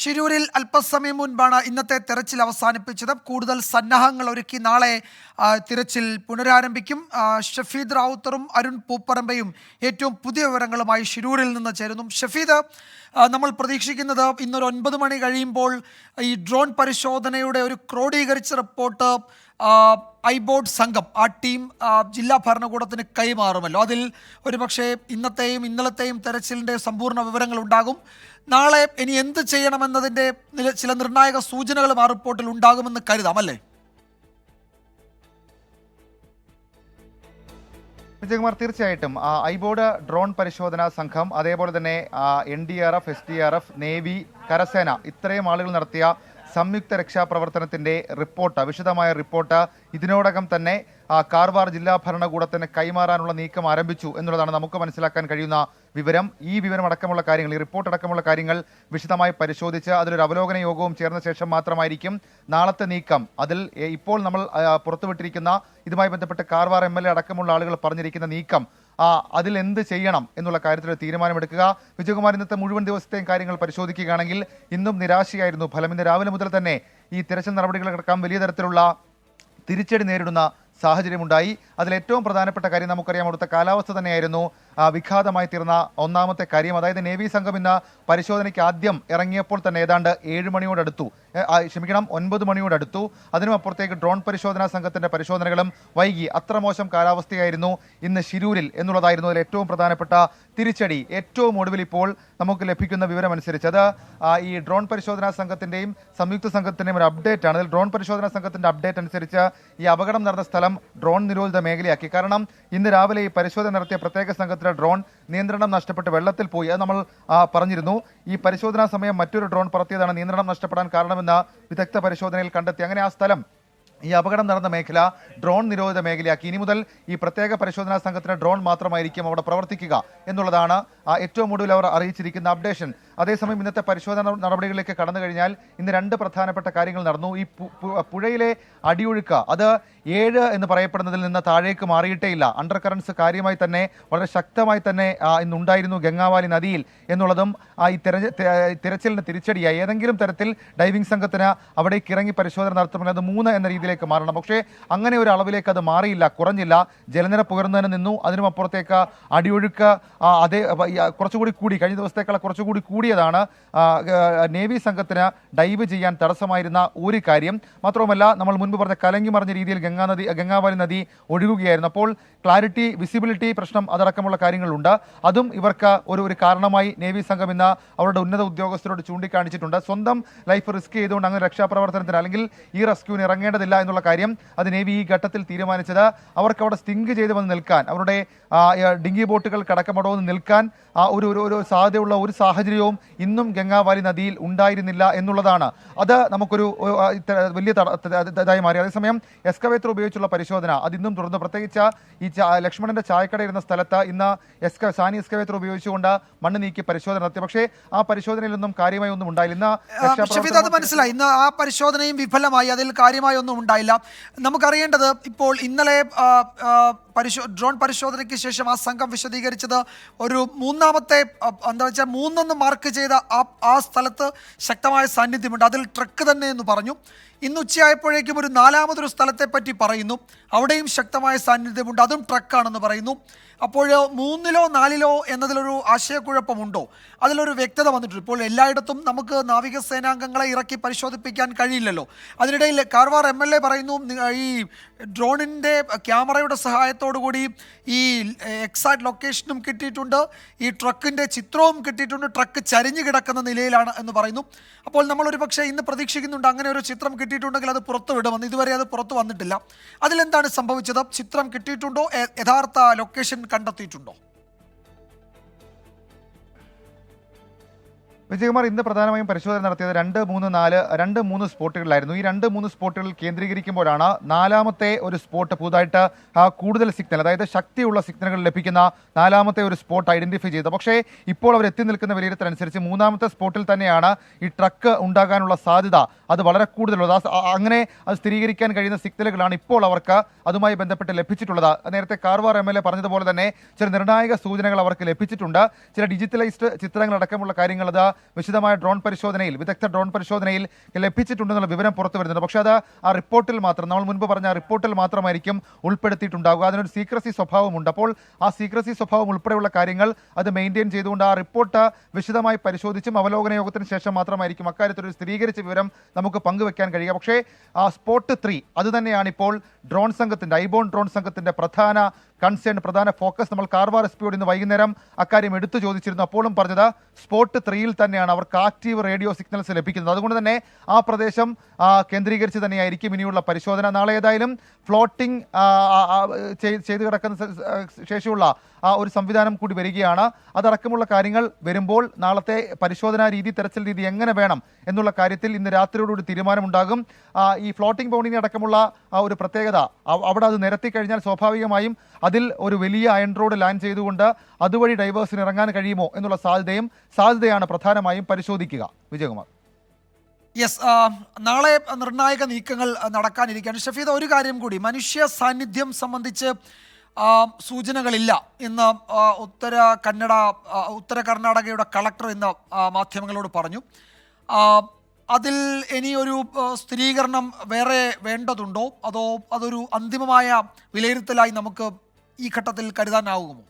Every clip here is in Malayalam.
ഷിരൂരിൽ അല്പസമയം മുൻപാണ് ഇന്നത്തെ തെരച്ചിൽ അവസാനിപ്പിച്ചത്. കൂടുതൽ സന്നാഹങ്ങൾ ഒരുക്കി നാളെ തിരച്ചിൽ പുനരാരംഭിക്കും. ഷഫീദ് റാവുത്തറും അരുൺ പൂപ്പറമ്പയും ഏറ്റവും പുതിയ വിവരങ്ങളുമായി ഷിരൂരിൽ നിന്ന് ചേരുന്നു. ഷഫീദ് നമ്മൾ പ്രതീക്ഷിക്കുന്നത് ഇന്നൊരു ഒൻപത് മണി കഴിയുമ്പോൾ ഈ ഡ്രോൺ പരിശോധനയുടെ ഒരു ക്രോഡീകരിച്ച റിപ്പോർട്ട് ഐബോർഡ് സംഘം ആ ടീം ജില്ലാ ഭരണകൂടത്തിന് കൈമാറുമല്ലോ. അതിൽ ഒരുപക്ഷെ ഇന്നത്തെയും ഇന്നലത്തെയും തെരച്ചിലിന്റെ സമ്പൂർണ വിവരങ്ങൾ ഉണ്ടാകും. നാളെ ഇനി എന്ത് ചെയ്യണമെന്നതിന്റെ ചില നിർണായക സൂചനകളും ആ റിപ്പോർട്ടിൽ ഉണ്ടാകുമെന്ന് കരുതാം അല്ലേ? വിജയകുമാർ തീർച്ചയായിട്ടും ഐബോർഡ് ഡ്രോൺ പരിശോധനാ സംഘം അതേപോലെ തന്നെ N D R F S D R F navy കരസേന ഇത്രയും ആളുകൾ നടത്തിയ സംയുക്ത രക്ഷാപ്രവർത്തനത്തിന്റെ റിപ്പോർട്ട് വിശദമായ റിപ്പോർട്ട് ഇതിനോടകം തന്നെ കാർവാർ ജില്ലാ ഭരണകൂടത്തിന് കൈമാറാനുള്ള നീക്കം ആരംഭിച്ചു എന്നുള്ളതാണ് നമുക്ക് മനസ്സിലാക്കാൻ കഴിയുന്ന വിവരം. ഈ വിവരം അടക്കമുള്ള കാര്യങ്ങൾ ഈ റിപ്പോർട്ട് അടക്കമുള്ള കാര്യങ്ങൾ വിശദമായി പരിശോധിച്ച് അതിലൊരു അവലോകന യോഗവും ചേർന്ന ശേഷം മാത്രമായിരിക്കും നാളത്തെ നീക്കം. അതിൽ ഇപ്പോൾ നമ്മൾ പുറത്തുവിട്ടിരിക്കുന്ന ഇതുമായി ബന്ധപ്പെട്ട് കാർവാർ എം അടക്കമുള്ള ആളുകൾ പറഞ്ഞിരിക്കുന്ന നീക്കം. അതിൽ എന്ത് ചെയ്യണം എന്നുള്ള കാര്യത്തിൽ തീരുമാനമെടുക്കുക. വിജയകുമാർ ഇന്നത്തെ മുഴുവൻ ദിവസത്തെയും കാര്യങ്ങൾ പരിശോധിക്കുകയാണെങ്കിൽ ഇന്നും നിരാശയായിരുന്നു. ഫലം ഇന്ന് രാവിലെ മുതൽ തന്നെ ഈ തിരച്ചിൽ നടപടികളടക്കം വലിയ തരത്തിലുള്ള തിരിച്ചടി നേരിടുന്ന സാഹചര്യമുണ്ടായി. അതിൽ ഏറ്റവും പ്രധാനപ്പെട്ട കാര്യം നമുക്കറിയാം അവിടുത്തെ കാലാവസ്ഥ തന്നെയായിരുന്നു. വിഘാതമായി തീർന്ന ഒന്നാമത്തെ കാര്യം. അതായത് നേവി സംഘം ഇന്ന് പരിശോധനയ്ക്ക് ആദ്യം ഇറങ്ങിയപ്പോൾ തന്നെ ഏതാണ്ട് ഏഴ് മണിയോടടുത്തു. ക്ഷമിക്കണം ഒൻപത് മണിയോടടുത്തു. അതിനും അപ്പുറത്തേക്ക് ഡ്രോൺ പരിശോധനാ സംഘത്തിന്റെ പരിശോധനകളും വൈകി. അത്ര മോശം കാലാവസ്ഥയായിരുന്നു ഇന്ന് ശിരൂരിൽ എന്നുള്ളതായിരുന്നു അതിൽ ഏറ്റവും പ്രധാനപ്പെട്ട തിരിച്ചടി. ഏറ്റവും ഒടുവിൽ ഇപ്പോൾ നമുക്ക് ലഭിക്കുന്ന വിവരമനുസരിച്ച്. അത് ഈ ഡ്രോൺ പരിശോധനാ സംഘത്തിന്റെയും സംയുക്ത സംഘത്തിന്റെയും ഒരു അപ്ഡേറ്റ് ആണ്. അതിൽ ഡ്രോൺ പരിശോധനാ സംഘത്തിന്റെ അപ്ഡേറ്റ് അനുസരിച്ച് ഈ അപകടം നടന്ന സ്ഥലം ഡ്രോൺ നിരോധിത മേഖലയാക്കി. കാരണം ഇന്ന് രാവിലെ ഈ പരിശോധന നടത്തിയ പ്രത്യേക സംഘത്തിലെ ഡ്രോൺ നിയന്ത്രണം നഷ്ടപ്പെട്ട് വെള്ളത്തിൽ പോയി. അത് നമ്മൾ പറഞ്ഞിരുന്നു. ഈ പരിശോധനാ സമയം മറ്റൊരു ഡ്രോൺ പറത്തിയതാണ് നിയന്ത്രണം നഷ്ടപ്പെടാൻ കാരണമെന്ന് വിദഗ്ധ പരിശോധനയിൽ കണ്ടെത്തി. അങ്ങനെ ആ സ്ഥലം ഈ അപകടം നടന്ന മേഖല ഡ്രോൺ നിരോധിത മേഖലയാക്കി. ഇനി മുതൽ ഈ പ്രത്യേക പരിശോധനാ സംഘത്തിന് ഡ്രോൺ മാത്രമായിരിക്കും അവിടെ പ്രവർത്തിക്കുക എന്നുള്ളതാണ് ഏറ്റവും ഒടുവിൽ അവർ അറിയിച്ചിരിക്കുന്ന അപ്ഡേഷൻ. അതേസമയം ഇന്നത്തെ പരിശോധന നടപടികളിലേക്ക് കടന്നു കഴിഞ്ഞാൽ ഇന്ന് രണ്ട് പ്രധാനപ്പെട്ട കാര്യങ്ങൾ നടന്നു. ഈ പുഴയിലെ അടിയൊഴുക്ക് അത് ഏഴ് എന്ന് പറയപ്പെടുന്നതിൽ നിന്ന് താഴേക്ക് മാറിയിട്ടേ ഇല്ല അണ്ടർ കറൻസ് കാര്യമായി തന്നെ വളരെ ശക്തമായി തന്നെ ഇന്നുണ്ടായിരുന്നു ഗംഗാവാലി നദിയിൽ എന്നുള്ളതും ആ, ഈ തിരച്ചിലിന് തിരിച്ചടിയായി. ഏതെങ്കിലും തരത്തിൽ ഡൈവിംഗ് സംഘത്തിന് അവിടേക്ക് ഇറങ്ങി പരിശോധന നടത്തുമ്പോൾ അത് മൂന്ന് എന്ന രീതിയിലേക്ക് മാറണം. പക്ഷേ അങ്ങനെ ഒരു അളവിലേക്ക് അത് മാറിയില്ല കുറഞ്ഞില്ല. ജലനിരപ്പ് ഉയർന്നതിന് നിന്നു. അതിനും അപ്പുറത്തേക്ക് അടിയൊഴുക്ക് അതേ കുറച്ചുകൂടി കൂടി. കഴിഞ്ഞ ദിവസത്തേക്കാൾ കുറച്ചുകൂടി കൂടിയതാണ് നേവി സംഘത്തിന് ഡൈവ് ചെയ്യാൻ തടസ്സമായിരുന്ന ഒരു കാര്യം. മാത്രവുമല്ല നമ്മൾ മുൻപ് പറഞ്ഞ കലങ്ങി മറിഞ്ഞ രീതിയിൽ ഗംഗാ നദി ഗംഗാവാലി നദി ഒഴുകുകയായിരുന്നു. അപ്പോൾ ക്ലാരിറ്റി വിസിബിലിറ്റി പ്രശ്നം അതടക്കമുള്ള കാര്യങ്ങളുണ്ട്. അതും ഇവർക്ക് ഒരു ഒരു കാരണമായി നേവി സംഘം ഇന്ന് അവരുടെ ഉന്നത ഉദ്യോഗസ്ഥരോട് ചൂണ്ടിക്കാണിച്ചിട്ടുണ്ട്. സ്വന്തം ലൈഫ് റിസ്ക് ചെയ്തുകൊണ്ട് അങ്ങനെ രക്ഷാപ്രവർത്തനത്തിന് അല്ലെങ്കിൽ ഈ റെസ്ക്യൂവിന് ഇറങ്ങേണ്ടതില്ല എന്നുള്ള കാര്യം അത് നേവി ഈ ഘട്ടത്തിൽ തീരുമാനിച്ചത്. അവർക്ക് അവിടെ സ്റ്റിങ്ക് ചെയ്ത് വന്ന് നിൽക്കാൻ അവരുടെ ഡിങ്കി ബോട്ടുകൾ കടക്കമടവെന്ന് നിൽക്കാൻ ആ ഒരു ഒരു സാധ്യതയുള്ള ഒരു സാഹചര്യവും ഇന്നും ഗംഗാവാലി നദിയിൽ ഉണ്ടായിരുന്നില്ല എന്നുള്ളതാണ്. അത് നമുക്കൊരു വലിയ ഇതായി മാറി. അതേസമയം എക്സ്കവേറ്റർ ഉപയോഗിച്ചുള്ള പരിശോധന. അതിന്നും തുടർന്ന് തുടർന്നു പ്രത്യേകിച്ച് ഈ ലക്ഷ്മണന്റെ ചായക്കട ഇരുന്ന സ്ഥലത്ത് ഇന്ന് എസ്ക സാനി എക്സ്കവേറ്റർ ഉപയോഗിച്ചുകൊണ്ട് മണ്ണ് നീക്കി പരിശോധന നടത്തി. പക്ഷേ ആ പരിശോധനയിലൊന്നും കാര്യമായി ഒന്നും ഉണ്ടായില്ല. ഇന്ന് അത് മനസ്സിലായി. ഇന്ന് ആ പരിശോധനയും വിഫലമായി. അതിൽ കാര്യമായി ഒന്നും ഉണ്ടായില്ല. നമുക്കറിയേണ്ടത് ഇപ്പോൾ ഇന്നലെ പരിശോ ഡ്രോൺ പരിശോധനയ്ക്ക് ശേഷം ആ സംഘം വിശദീകരിച്ചത് ഒരു മൂന്നാമത്തെ എന്താ വെച്ചാൽ മൂന്നെന്ന് മാർക്ക് ചെയ്ത ആ ആ സ്ഥലത്ത് ശക്തമായ സാന്നിധ്യമുണ്ട്. അതിൽ ട്രക്ക് തന്നെ എന്ന് പറഞ്ഞു. ഇന്ന് ഉച്ചയായപ്പോഴേക്കും ഒരു നാലാമതൊരു സ്ഥലത്തെപ്പറ്റി പറയുന്നു. അവിടെയും ശക്തമായ സാന്നിധ്യമുണ്ട്. അതും ട്രക്കാണെന്ന് പറയുന്നു. അപ്പോൾ മൂന്നിലോ നാലിലോ എന്നതിലൊരു ആശയക്കുഴപ്പമുണ്ടോ? അതിലൊരു വ്യക്തത വന്നിട്ടുണ്ട്. ഇപ്പോൾ എല്ലായിടത്തും നമുക്ക് നാവികസേനാംഗങ്ങളെ ഇറക്കി പരിശോധിപ്പിക്കാൻ കഴിയില്ലല്ലോ. അതിനിടയിൽ കാർവാർ എം എൽ എ പറയുന്നു ഈ ഡ്രോണിന്റെ ക്യാമറയുടെ സഹായത്തോടു കൂടി ഈ എക്സാക്ട് ലൊക്കേഷനും കിട്ടിയിട്ടുണ്ട്. ഈ ട്രക്കിന്റെ ചിത്രവും കിട്ടിയിട്ടുണ്ട്. ട്രക്ക് ചരിഞ്ഞു കിടക്കുന്ന നിലയിലാണ് എന്ന് പറയുന്നു. അപ്പോൾ നമ്മൾ ഒരു പക്ഷേ ഇന്ന് പ്രതീക്ഷിക്കുന്നുണ്ട് അങ്ങനെ ഒരു ചിത്രം കിട്ടിയിട്ടുണ്ടെങ്കിൽ അത് പുറത്തു വിടുമെന്ന് ഇതുവരെ അത് പുറത്തു വന്നിട്ടില്ല. അതിലെന്താണ് സംഭവിച്ചത്? ചിത്രം കിട്ടിയിട്ടുണ്ടോ? യഥാർത്ഥ ലൊക്കേഷൻ കണ്ടെത്തിയിട്ടുണ്ടോ? വിജയകുമാർ ഇന്ന് പ്രധാനമായും പരിശോധന നടത്തിയത് രണ്ട് മൂന്ന് നാല് രണ്ട് മൂന്ന് സ്പോട്ടുകളിലായിരുന്നു. ഈ രണ്ട് മൂന്ന് സ്പോട്ടുകളിൽ കേന്ദ്രീകരിക്കുമ്പോഴാണ് നാലാമത്തെ ഒരു സ്പോട്ട് പുതുതായിട്ട് കൂടുതൽ സിഗ്നൽ അതായത് ശക്തിയുള്ള സിഗ്നലുകൾ ലഭിക്കുന്ന നാലാമത്തെ ഒരു സ്പോട്ട് ഐഡന്റിഫൈ ചെയ്തത്. പക്ഷേ ഇപ്പോൾ അവർ എത്തി നിൽക്കുന്ന വിലയിരുത്തൽ അനുസരിച്ച് മൂന്നാമത്തെ സ്പോട്ടിൽ തന്നെയാണ് ഈ ട്രക്ക് ഉണ്ടാകാനുള്ള സാധ്യത. അത് വളരെ കൂടുതലുള്ളത്. അങ്ങനെ അത് സ്ഥിരീകരിക്കാൻ കഴിയുന്ന സിഗ്നലുകളാണ് ഇപ്പോൾ അവർക്ക് അതുമായി ബന്ധപ്പെട്ട് ലഭിച്ചിട്ടുള്ളത്. നേരത്തെ കാർവാർ എം എൽ എ പറഞ്ഞതുപോലെ തന്നെ ചില നിർണായക സൂചനകൾ അവർക്ക് ലഭിച്ചിട്ടുണ്ട്. ചില ഡിജിറ്റലൈസ്ഡ് ചിത്രങ്ങൾ അടക്കമുള്ള കാര്യങ്ങൾ അത് വിശദമായ ഡ്രോൺ പരിശോധനയിൽ വിദഗ്ധ ഡ്രോൺ പരിശോധനയിൽ ലഭിച്ചിട്ടുണ്ടെന്നുള്ള വിവരം പുറത്തു വരുന്നുണ്ട് പക്ഷേ അത് ആ റിപ്പോർട്ടിൽ മാത്രം നമ്മൾ മുൻപ് പറഞ്ഞ റിപ്പോർട്ടിൽ മാത്രമായിരിക്കും ഉൾപ്പെടുത്തിയിട്ടുണ്ടാവുക. അതിനൊരു സീക്രസി സ്വഭാവമുണ്ട്. അപ്പോൾ ആ സീക്രസി സ്വഭാവം ഉൾപ്പെടെയുള്ള കാര്യങ്ങൾ അത് മെയിന്റെയിൻ ചെയ്തുകൊണ്ട് ആ റിപ്പോർട്ട് വിശദമായി പരിശോധിച്ചും അവലോകന യോഗത്തിന് ശേഷം മാത്രമായിരിക്കും അക്കാര്യത്തിൽ ഒരു സ്ഥിരീകരിച്ച വിവരം നമുക്ക് പങ്കുവെക്കാൻ കഴിയുക. പക്ഷേ ആ സ്പോട്ട് ത്രീ അത് തന്നെയാണ് ഇപ്പോൾ ഡ്രോൺ സംഘത്തിന്റെ ഐബോൺ ഡ്രോൺ സംഘത്തിന്റെ പ്രധാന കൺസേൺ പ്രധാന ഫോക്കസ് നമ്മൾ കാർവാർ എസ് പിയോട് ഇന്ന് വൈകുന്നേരം അക്കാര്യം എടുത്തു ചോദിച്ചിരുന്നു. അപ്പോഴും പറഞ്ഞത് സ്പോട്ട് ത്രീയിൽ തന്നെയാണ് അവർക്ക് ആക്റ്റീവ് റേഡിയോ സിഗ്നൽസ് ലഭിക്കുന്നത്. അതുകൊണ്ട് തന്നെ ആ പ്രദേശം കേന്ദ്രീകരിച്ച് തന്നെയായിരിക്കും ഇനിയുള്ള പരിശോധന. നാളെ ഏതായാലും ഫ്ലോട്ടിംഗ് ചെയ്ത് കിടക്കുന്ന ശേഷിയുള്ള ഒരു സംവിധാനം കൂടി വരികയാണ്. അതടക്കമുള്ള കാര്യങ്ങൾ വരുമ്പോൾ നാളത്തെ പരിശോധനാ രീതി തെരച്ചിൽ രീതി എങ്ങനെ വേണം എന്നുള്ള കാര്യത്തിൽ ഇന്ന് രാത്രിയോടുകൂടി തീരുമാനമുണ്ടാകും. ഈ ഫ്ലോട്ടിംഗ് ബൗണ്ടിങ് അടക്കമുള്ള ആ ഒരു പ്രത്യേകത അവിടെ അത് നിരത്തി കഴിഞ്ഞാൽ സ്വാഭാവികമായും അതിൽ ഒരു വലിയ അയൺ റോഡ് ലാൻഡ് ചെയ്തുകൊണ്ട് അതുവഴി ഡൈവേഴ്സിന് ഇറങ്ങാൻ കഴിയുമോ എന്നുള്ള സാധ്യതയും സാധ്യതയാണ് പ്രധാനമായും പരിശോധിക്കുക. വിജയകുമാർ. യെസ് നാളെ നിർണായക നീക്കങ്ങൾ ആ, നടക്കാനിരിക്കുകയാണ്. ഷഫീദ് ഒരു കാര്യം കൂടി. മനുഷ്യ സാന്നിധ്യം സംബന്ധിച്ച് ആ, സൂചനകളില്ല ഇന്ന് ഉത്തര കന്നഡ ഉത്തര കർണാടകയുടെ കളക്ടർ ഇന്ന് മാധ്യമങ്ങളോട് പറഞ്ഞു. അതിൽ ഇനി ഒരു സ്ഥിരീകരണം വേറെ വേണ്ടതുണ്ടോ? അതോ അതൊരു അന്തിമമായ വിലയിരുത്തലായി നമുക്ക് ഈ ഘട്ടത്തിൽ കരുതാനാവുമോ?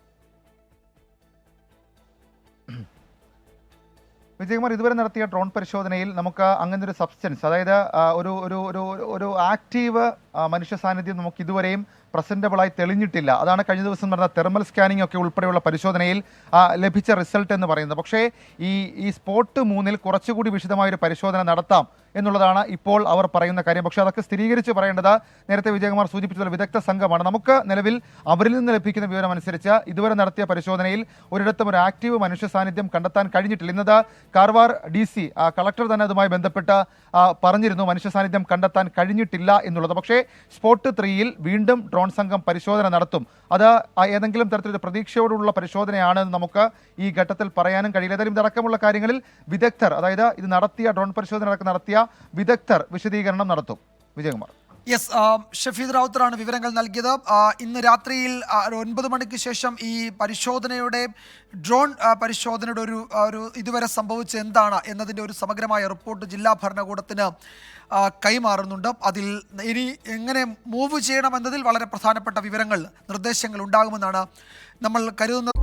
വിജയകുമാർ ഇതുവരെ നടത്തിയ ഡ്രോൺ പരിശോധനയിൽ നമുക്ക് അങ്ങനെ ഒരു സബ്സ്റ്റൻസ് അതായത് ഒരു ഒരു- ഒരു ആക്റ്റീവ് മനുഷ്യ സാന്നിധ്യം നമുക്ക് ഇതുവരെയും പ്രസന്റബിളായി തെളിഞ്ഞിട്ടില്ല. അതാണ് കഴിഞ്ഞ ദിവസം നടന്ന തെർമൽ സ്കാനിംഗ് ഒക്കെ ഉൾപ്പെടെയുള്ള പരിശോധനയിൽ ലഭിച്ച റിസൾട്ട് എന്ന് പറയുന്നത്. പക്ഷേ ഈ ഈ സ്പോട്ട് മൂന്നിൽ കുറച്ചുകൂടി വിശദമായ ഒരു പരിശോധന നടത്താം. എന്നുള്ളതാണ് ഇപ്പോൾ അവർ പറയുന്ന കാര്യം. പക്ഷേ അതൊക്കെ സ്ഥിരീകരിച്ച് പറയേണ്ടത് നേരത്തെ വിജയകുമാർ സൂചിപ്പിച്ചതുപോലെ വിദഗ്ധ സംഘമാണ്. നമുക്ക് നിലവിൽ അവരിൽ നിന്ന് ലഭിക്കുന്ന വിവരം അനുസരിച്ച് ഇതുവരെ നടത്തിയ പരിശോധനയിൽ ഒരിടത്തും ഒരു ആക്റ്റീവ് മനുഷ്യ സാന്നിധ്യം കണ്ടെത്താൻ കഴിഞ്ഞിട്ടില്ല. ഇന്നത് കാർവാർ ഡി സി കളക്ടർ തന്നെ അതുമായി ബന്ധപ്പെട്ട് പറഞ്ഞിരുന്നു മനുഷ്യ സാന്നിധ്യം കണ്ടെത്താൻ കഴിഞ്ഞിട്ടില്ല എന്നുള്ളത്. പക്ഷേ സ്പോട്ട് ത്രീയിൽ വീണ്ടും ഡ്രോൺ സംഘം പരിശോധന നടത്തും. അത് ഏതെങ്കിലും തരത്തിലൊരു പ്രതീക്ഷയോടുള്ള പരിശോധനയാണ് നമുക്ക് ഈ ഘട്ടത്തിൽ പറയാനും കഴിയില്ല. ഏതായാലും ഇതടക്കമുള്ള കാര്യങ്ങളിൽ വിദഗ്ധർ അതായത് ഇത് നടത്തിയ ഡ്രോൺ പരിശോധന അടക്കം നടത്തിയ വിദഗ്ധർ വിശദീകരണം നടത്തും. വിജയകുമാർ. യെസ് ഷഫീദ് റാവുത്തറാണ് വിവരങ്ങൾ നൽകിയത്. ഇന്ന് രാത്രിയിൽ ഒൻപത് മണിക്ക് ശേഷം ഈ പരിശോധനയുടെ ഡ്രോൺ പരിശോധനയുടെ ഒരു ഒരു ഇതുവരെ സംഭവിച്ച എന്താണ് എന്നതിന്റെ ഒരു സമഗ്രമായ റിപ്പോർട്ട് ജില്ലാ ഭരണകൂടത്തിന് കൈമാറുന്നുണ്ട്. അതിൽ ഇനി എങ്ങനെ മൂവ് ചെയ്യണമെന്നതിൽ വളരെ പ്രധാനപ്പെട്ട വിവരങ്ങൾ നിർദ്ദേശങ്ങൾ ഉണ്ടാകുമെന്നാണ് നമ്മൾ കരുതുന്നത്.